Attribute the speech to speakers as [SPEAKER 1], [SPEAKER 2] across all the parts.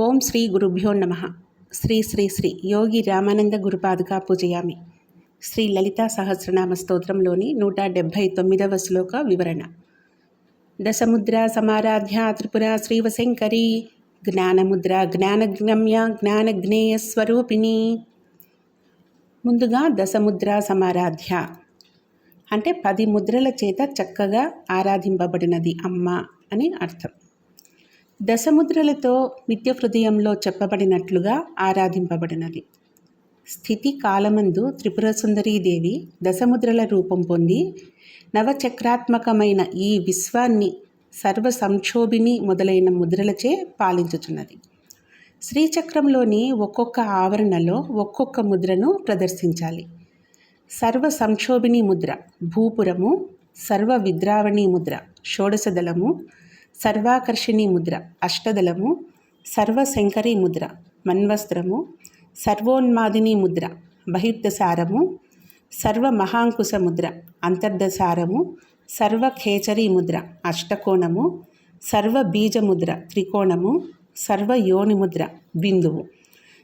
[SPEAKER 1] ఓం శ్రీ గురుభ్యో నమ. శ్రీ శ్రీ శ్రీ యోగి రామానంద గురుపాదుగా పూజయామి. శ్రీ లలితా సహస్రనామ స్తోత్రంలోని నూట డెబ్భై తొమ్మిదవ శ్లోక వివరణ. దశముద్ర సమారాధ్య త్రిపుర శ్రీవశంకరి జ్ఞానముద్ర జ్ఞానజ్ఞమ్య జ్ఞానజ్ఞేయ స్వరూపిణి. ముందుగా దశముద్ర సమారాధ్య. అంటే పది ముద్రల చేత చక్కగా ఆరాధింపబడినది అమ్మ అని అర్థం. దశముద్రలతో నిత్య హృదయంలో చెప్పబడినట్లుగా ఆరాధింపబడినది. స్థితి కాలమందు త్రిపుర సుందరీదేవి దశముద్రల రూపం పొంది నవచక్రాత్మకమైన ఈ విశ్వాన్ని సర్వ సంక్షోభిని మొదలైన ముద్రలచే పాలించుచున్నది. శ్రీచక్రంలోని ఒక్కొక్క ఆవరణలో ఒక్కొక్క ముద్రను ప్రదర్శించాలి. సర్వ సంక్షోభిణి ముద్ర భూపురము సర్వ విద్రావణి ముద్ర షోడశదళము సర్వాకర్షిణి ముద్ర అష్టదళము సర్వశంకరి ముద్ర మన్వస్త్రము సర్వోన్మాదిని ముద్ర బహిర్దసారము సర్వమహాంకుశ ముద్ర అంతర్దసారము సర్వఖేచరీ ముద్ర అష్టకోణము సర్వబీజముద్ర త్రికోణము సర్వయోనిముద్ర ముద్ర బిందువు.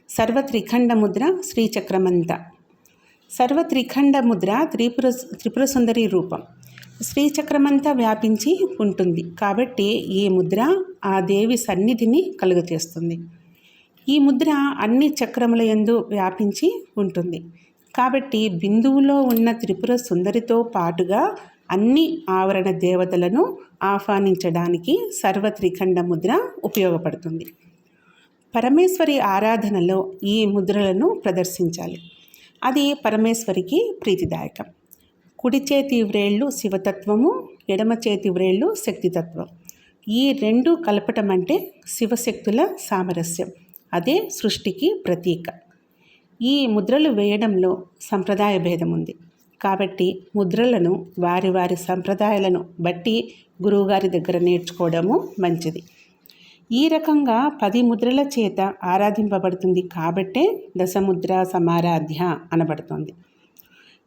[SPEAKER 1] సర్వత్రిఖండ ముద్ర శ్రీచక్రమంత. సర్వత్రిఖండ ముద్ర త్రిపుర త్రిపుర సుందరి రూపం. శ్రీచక్రమంతా వ్యాపించి ఉంటుంది. కాబట్టి ఈ ముద్ర ఆ దేవి సన్నిధిని కలుగచేస్తుంది ఈ ముద్ర అన్ని చక్రముల యందు వ్యాపించి ఉంటుంది. కాబట్టి బిందువులో ఉన్న త్రిపుర సుందరితో పాటుగా అన్ని ఆవరణ దేవతలను ఆహ్వానించడానికి సర్వత్రిఖండ ముద్ర ఉపయోగపడుతుంది. పరమేశ్వరి ఆరాధనలో ఈ ముద్రలను ప్రదర్శించాలి. అది పరమేశ్వరికి ప్రీతిదాయకం. కుడి చేతి వ్రేళ్ళు శివతత్వము ఎడమ చేతి వ్రేళ్ళు శక్తితత్వం. ఈ రెండు కలపటం అంటే శివశక్తుల సామరస్యం. అదే సృష్టికి ప్రతీక. ఈ ముద్రలు వేయడంలో సంప్రదాయ భేదం ఉంది. కాబట్టి ముద్రలను వారి వారి సంప్రదాయాలను బట్టి గురువుగారి దగ్గర నేర్చుకోవడము మంచిది. ఈ రకంగా పది ముద్రల చేత ఆరాధింపబడుతుంది కాబట్టే దశముద్ర సమారాధ్య అనబడుతుంది.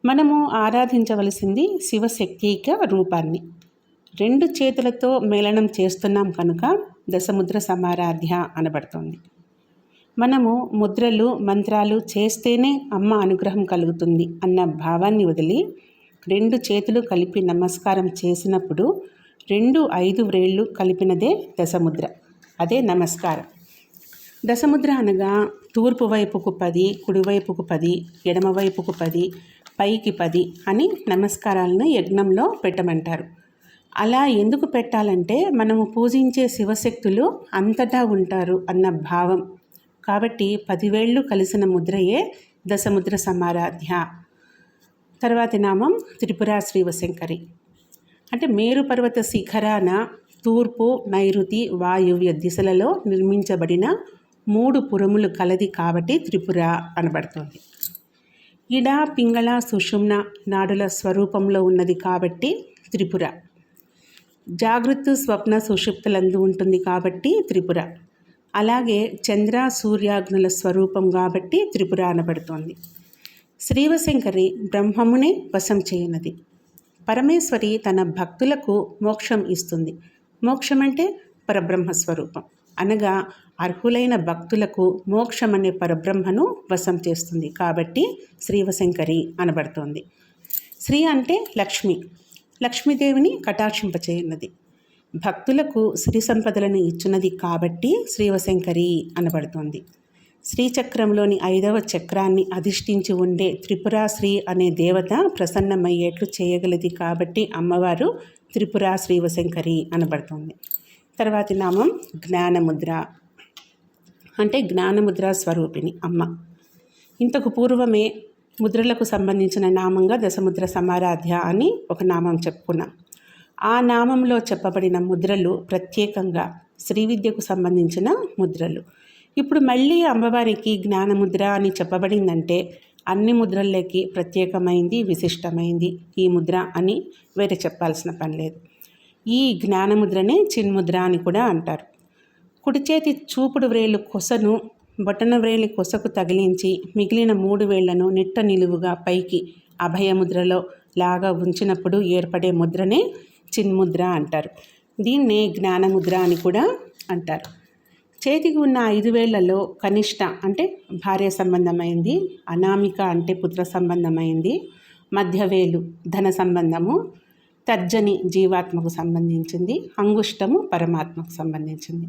[SPEAKER 1] మనము ఆరాధించవలసింది శివశక్తిక రూపాన్ని. రెండు చేతులతో మేళనం చేస్తున్నాం కనుక దశముద్ర సమారాధ్య అనబడుతుంది. మనము ముద్రలు మంత్రాలు చేస్తేనే అమ్మ అనుగ్రహం కలుగుతుంది అన్న భావాన్ని వదిలి రెండు చేతులు కలిపి నమస్కారం చేసినప్పుడు రెండు ఐదు వ్రేళ్ళు కలిపినదే దశముద్ర. అదే నమస్కారం. దశముద్ర అనగా తూర్పు వైపుకు పది కుడివైపుకు పది ఎడమవైపుకు పది పైకి పది అని నమస్కారాలను యజ్ఞంలో పెట్టమంటారు. అలా ఎందుకు పెట్టాలంటే మనము పూజించే శివశక్తులు అంతటా ఉంటారు అన్న భావం. కాబట్టి పదివేళ్ళు కలిసిన ముద్రయే దశముద్ర సమారాధ్య. తర్వాతి నామం త్రిపుర శ్రీవశంకరి. అంటే మేరు పర్వత శిఖరాన తూర్పు నైరుతి వాయువ్య దిశలలో నిర్మించబడిన మూడు పురములు కలది కాబట్టి త్రిపుర అనబడుతుంది. ఇడ పింగళ సుషుమ్న నాడుల స్వరూపంలో ఉన్నది కాబట్టి త్రిపుర. జాగృత్ స్వప్న సుషుప్తులందు ఉంటుంది కాబట్టి త్రిపుర. అలాగే చంద్ర సూర్యాగ్నుల స్వరూపం కాబట్టి త్రిపుర అనబడుతోంది. శ్రీవశంకరి బ్రహ్మమునే వశం చేయనది. పరమేశ్వరి తన భక్తులకు మోక్షం ఇస్తుంది. మోక్షం అంటే పరబ్రహ్మ స్వరూపం అనగా అర్హులైన భక్తులకు మోక్షం అనే పరబ్రహ్మను వశం చేస్తుంది. కాబట్టి శ్రీవశంకరి అనబడుతోంది. శ్రీ అంటే లక్ష్మి. లక్ష్మీదేవిని కటాక్షింపచేయున్నది. భక్తులకు శ్రీ సంపదలను ఇచ్చినది కాబట్టి శ్రీవశంకరి అనబడుతోంది. శ్రీచక్రంలోని ఐదవ చక్రాన్ని అధిష్ఠించి ఉండే త్రిపురాశ్రీ అనే దేవత ప్రసన్నమయ్యేట్లు చేయగలది కాబట్టి అమ్మవారు త్రిపురా శ్రీవశంకరి అనబడుతుంది. తర్వాతి నామం జ్ఞానముద్ర. అంటే జ్ఞానముద్ర స్వరూపిణి అమ్మ. ఇంతకు పూర్వమే ముద్రలకు సంబంధించిన నామంగా దశముద్ర సమారాధ్య అని ఒక నామం చెప్పుకున్నాం. ఆ నామంలో చెప్పబడిన ముద్రలు ప్రత్యేకంగా శ్రీ విద్యకు సంబంధించిన ముద్రలు. ఇప్పుడు మళ్ళీ అమ్మవారికి జ్ఞానముద్ర అని చెప్పబడిందంటే అన్ని ముద్రల్లోకి ప్రత్యేకమైంది విశిష్టమైంది ఈ ముద్ర అని వేరే చెప్పాల్సిన పని లేదు. ఈ జ్ఞానముద్రనే చిన్ముద్ర అని కూడా అంటారు. కుడిచేతి చూపుడు వ్రేలు కొసను బొటన వ్రేలి కొసకు తగిలించి మిగిలిన మూడు వేళ్ళను నిట్ట నిలువుగా పైకి అభయముద్రలో లాగా ఉంచినప్పుడు ఏర్పడే ముద్రనే చిన్ముద్ర అంటారు. దీన్నే జ్ఞానముద్ర అని కూడా అంటారు. చేతికి ఉన్న ఐదు వేళ్ళలో కనిష్ట అంటే భార్య సంబంధమైంది అనామిక అంటే పుత్ర సంబంధమైంది మధ్యవేలు ధన సంబంధము తర్జని జీవాత్మకు సంబంధించింది అంగుష్టము పరమాత్మకు సంబంధించింది.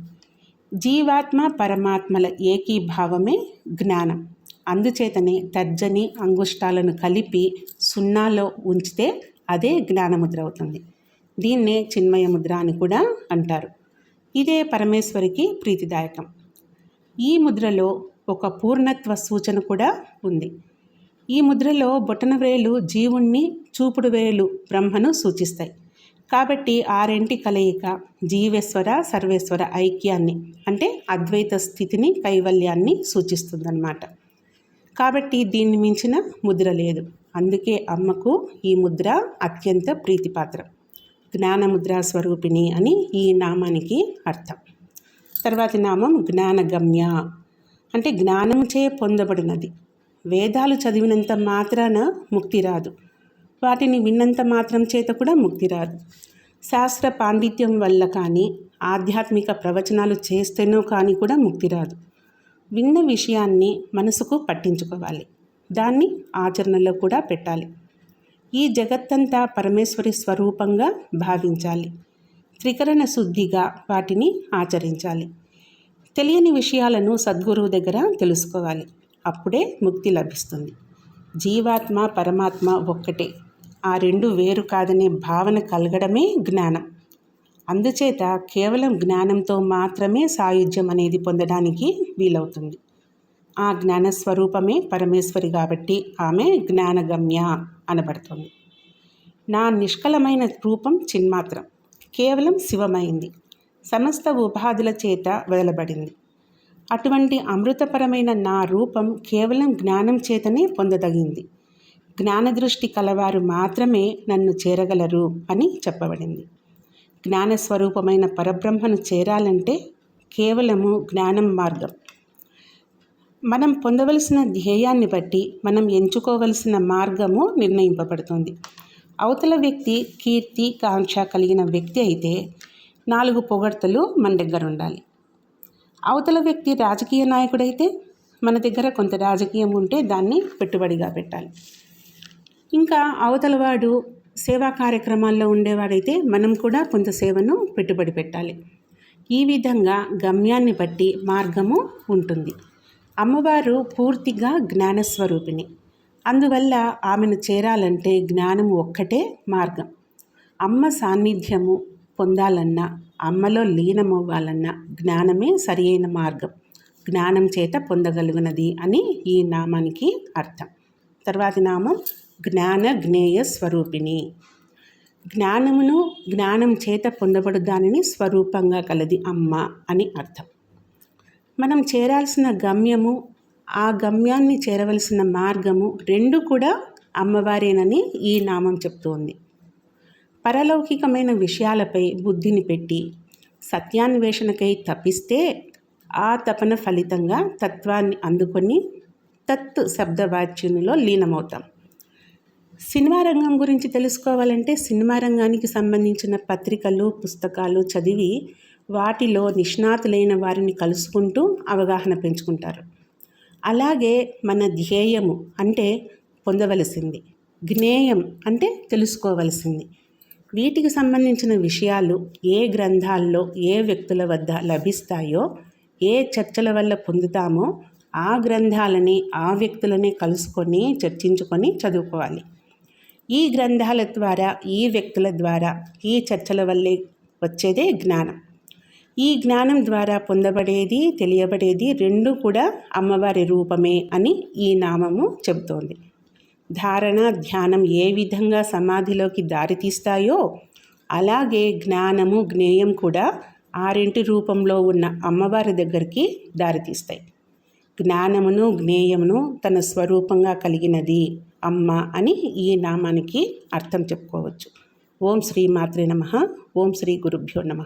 [SPEAKER 1] జీవాత్మ పరమాత్మల ఏకీభావమే జ్ఞానం. అందుచేతనే తర్జని అంగుష్టాలను కలిపి సున్నాలో ఉంచితే అదే జ్ఞానముద్ర అవుతుంది. దీన్నే చిన్మయ ముద్ర అని కూడా అంటారు. ఇదే పరమేశ్వరికి ప్రీతిదాయకం. ఈ ముద్రలో ఒక పూర్ణత్వ సూచన కూడా ఉంది. ఈ ముద్రలో బొటన వేలు జీవుణ్ణి చూపుడు వేలు బ్రహ్మను సూచిస్తాయి. కాబట్టి ఆరింటి కలయిక జీవేశ్వర సర్వేశ్వర ఐక్యాన్ని అంటే అద్వైత స్థితిని కైవల్యాన్ని సూచిస్తుందన్నమాట. కాబట్టి దీన్ని మించిన ముద్ర లేదు. అందుకే అమ్మకు ఈ ముద్ర అత్యంత ప్రీతిపాత్రం. జ్ఞానముద్రా స్వరూపిణి అని ఈ నామానికి అర్థం. తర్వాతి నామం జ్ఞానగమ్య. అంటే జ్ఞానముచే పొందబడినది. వేదాలు చదివినంత మాత్రాన ముక్తి రాదు. వాటిని విన్నంత మాత్రం చేత కూడా ముక్తి రాదు. శాస్త్ర పాండిత్యం వల్ల కానీ ఆధ్యాత్మిక ప్రవచనాలు చేస్తేనో కానీ కూడా ముక్తి రాదు. విన్న విషయాన్ని మనసుకు పట్టించుకోవాలి. దాన్ని ఆచరణలో కూడా పెట్టాలి. ఈ జగత్తంతా పరమేశ్వరి స్వరూపంగా భావించాలి. త్రికరణ శుద్ధిగా వాటిని ఆచరించాలి. తెలియని విషయాలను సద్గురువు దగ్గర తెలుసుకోవాలి. అప్పుడే ముక్తి లభిస్తుంది. జీవాత్మ పరమాత్మ ఒక్కటే. ఆ రెండు వేరు కాదనే భావన కలగడమే జ్ఞానం. అందుచేత కేవలం జ్ఞానంతో మాత్రమే సాయుధ్యం అనేది పొందడానికి వీలవుతుంది. ఆ జ్ఞానస్వరూపమే పరమేశ్వరి కాబట్టి ఆమె జ్ఞానగమ్య అనబడుతుంది. నా నిష్కలమైన రూపం చిన్మాత్రం. కేవలం శివమైంది. సమస్త ఉపాధుల చేత వదలబడింది. అటువంటి అమృతపరమైన నా రూపం కేవలం జ్ఞానం చేతనే పొందదగింది. జ్ఞానదృష్టి కలవారు మాత్రమే నన్ను చేరగలరు అని చెప్పబడింది. జ్ఞానస్వరూపమైన పరబ్రహ్మను చేరాలంటే కేవలము జ్ఞానం మార్గం. మనం పొందవలసిన ధ్యేయాన్ని బట్టి మనం ఎంచుకోవలసిన మార్గము నిర్ణయింపబడుతుంది. అవతల వ్యక్తి కీర్తి కాంక్ష కలిగిన వ్యక్తి అయితే నాలుగు పొగడ్తలు మన దగ్గర ఉండాలి అవతల వ్యక్తి రాజకీయ నాయకుడైతే మన దగ్గర కొంత రాజకీయం ఉంటే దాన్ని పెట్టుబడిగా పెట్టాలి. ఇంకా అవతలవాడు సేవా కార్యక్రమాల్లో ఉండేవాడైతే మనం కూడా కొంత సేవను పెట్టుబడి పెట్టాలి. ఈ విధంగా గమ్యాన్ని బట్టి మార్గము ఉంటుంది. అమ్మవారు పూర్తిగా జ్ఞానస్వరూపిణి. అందువల్ల ఆమెను చేరాలంటే జ్ఞానము ఒక్కటే మార్గం. అమ్మ సాన్నిధ్యము పొందాలన్నా అమ్మలో లీనమవ్వాలన్నా జ్ఞానమే సరి అయిన మార్గం. జ్ఞానం చేత పొందగలుగునది అని ఈ నామానికి అర్థం. తర్వాతి నామం జ్ఞాన జ్ఞేయ స్వరూపిణి జ్ఞానమును జ్ఞానం చేత పొందబడు దానిని స్వరూపంగా కలది అమ్మ అని అర్థం. మనం చేరాల్సిన గమ్యము ఆ గమ్యాన్ని చేరవలసిన మార్గము రెండు కూడా అమ్మవారేనని ఈ నామం చెప్తోంది. పరలౌకికమైన విషయాలపై బుద్ధిని పెట్టి సత్యాన్వేషణకై తప్పిస్తే ఆ తపన ఫలితంగా తత్వాన్ని అందుకొని తత్ శబ్దవాచ్యునిలో లీనమవుతాం. సినిమా రంగం గురించి తెలుసుకోవాలంటే సినిమా రంగానికి సంబంధించిన పత్రికలు పుస్తకాలు చదివి వాటిలో నిష్ణాతులైన వారిని కలుసుకుంటూ అవగాహన పెంచుకుంటారు. అలాగే మన ధ్యేయము అంటే పొందవలసింది. జ్ఞేయం అంటే తెలుసుకోవలసింది. వీటికి సంబంధించిన విషయాలు ఏ గ్రంథాల్లో ఏ వ్యక్తుల వద్ద లభిస్తాయో ఏ చర్చల వల్ల పొందుతామో ఆ గ్రంథాలని ఆ వ్యక్తులని కలుసుకొని చర్చించుకొని చదువుకోవాలి. ఈ గ్రంథాల ద్వారా ఈ వ్యక్తుల ద్వారా ఈ చర్చల వల్లే వచ్చేదే జ్ఞానం. ఈ జ్ఞానం ద్వారా పొందబడేది తెలియబడేది రెండు కూడా అమ్మవారి రూపమే అని ఈ నామము చెబుతోంది. ధారణ ధ్యానం ఏ విధంగా సమాధిలోకి దారితీస్తాయో అలాగే జ్ఞానము జ్ఞేయం కూడా ఆరింటి రూపంలో ఉన్న అమ్మవారి దగ్గరికి దారితీస్తాయి జ్ఞానమును జ్ఞేయమును తన స్వరూపంగా కలిగినది అమ్మ అని ఈ నామానికి అర్థం చెప్పుకోవచ్చు. ఓం శ్రీ మాత్రే నమ. ఓం శ్రీ గురుభ్యో నమ.